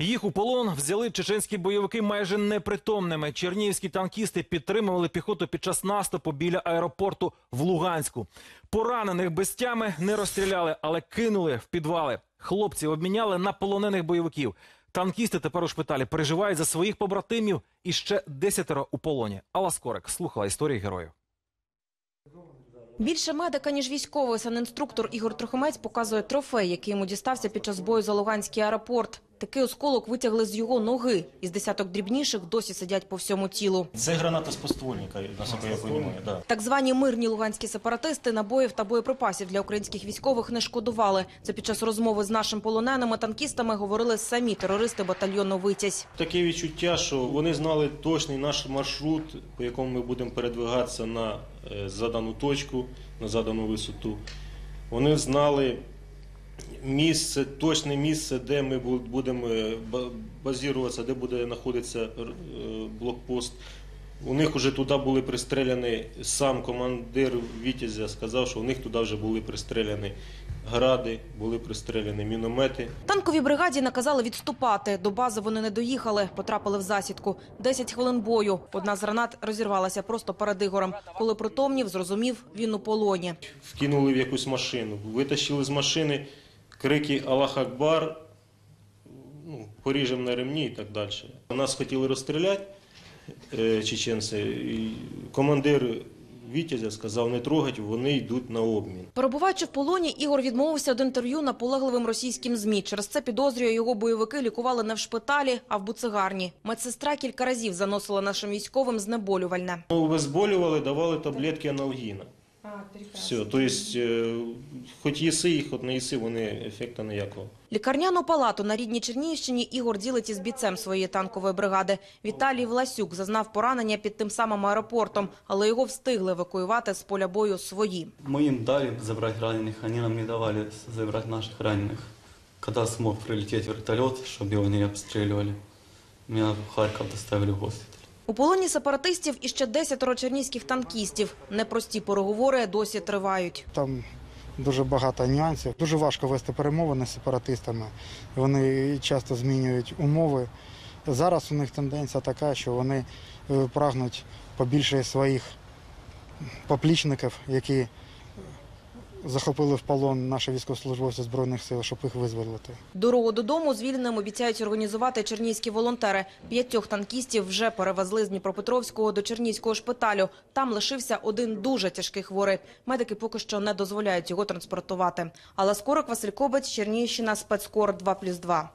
Їх у полон взяли чеченські бойовики майже непритомними. Чернігівські танкісти підтримували піхоту під час наступу біля аеропорту в Луганську. Поранених без тями не розстріляли, але кинули в підвали. Хлопці обміняли на полонених бойовиків. Танкісти тепер у шпиталі переживають за своїх побратимів і ще десятеро у полоні. Алла Скорик слухала історії героїв. Більше медика, ніж військовий, санінструктор Ігор Трохимець показує трофей, який йому дістався під час бою за Луганський аеропорт. Такий осколок витягли з його ноги. Із десяток дрібніших досі сидять по всьому тілу. Це граната з поствольника, наскільки я розумію. Да. Так звані мирні луганські сепаратисти набоїв та боєприпасів для українських військових не шкодували. Це під час розмови з нашим полоненими танкістами говорили самі терористи батальйону «Витязь». Таке відчуття, що вони знали точний наш маршрут, по якому ми будемо передвигатися на е, задану точку, на задану висоту. Вони знали місце, точне місце, де ми будемо е, базіруватися, де буде знаходитися е, блокпост. У них вже туди були пристреляні, сам командир Вітязя сказав, що у них туди вже були пристреляні гради, були пристреляні міномети. Танковій бригаді наказали відступати. До бази вони не доїхали, потрапили в засідку. Десять хвилин бою. Одна з гранат розірвалася просто перед Ігорем. Коли притомнів, зрозумів, він у полоні. вкинули в якусь машину, витащили з машини крики Аллах Акбар, ну, поріжем на ремні і так далі. Нас хотіли розстріляти е, чеченці. І командир Вітязя сказав, не трогать, вони йдуть на обмін. Перебуваючи в полоні, Ігор відмовився від інтерв'ю наполегливим російським ЗМІ. Через це підозрює його бойовики лікували не в шпиталі, а в буцегарні. Медсестра кілька разів заносила нашим військовим знеболювальне. Ну, Обезболювали, давали таблетки аналгіна. Все, тобто, е, хоч їси їх, хоч не їси, вони ефекту ніякого. Лікарняну палату на рідній Чернігівщині Ігор ділить із бійцем своєї танкової бригади. Віталій Власюк зазнав поранення під тим самим аеропортом, але його встигли евакуювати з поля бою свої. Мы им дали забрать раненых, они нам не давали забрать наших раненых. Когда смог прилететь вертолет, чтобы его не обстреливали, меня в Харьков доставили в госпиталь. У полоні сепаратистів іще десятеро чернівських танкістів. Непрості переговори досі тривають. Там дуже багато нюансів. Дуже важко вести перемовини з сепаратистами. Вони часто змінюють умови. Зараз у них тенденція така, що вони е, прагнуть побільше своїх поплічників, які захопили в полон наші військовослужбовці Збройних сил, щоб їх визволити. Дорогу додому звільненим обіцяють організувати чернійські волонтери. П'ятьох танкістів вже перевезли з Дніпропетровського до Чернійського шпиталю. Там лишився один дуже тяжкий хворий. Медики поки що не дозволяють його транспортувати. Але скорок Василь Кобець, Чернігівщина, спецкор 2+,2.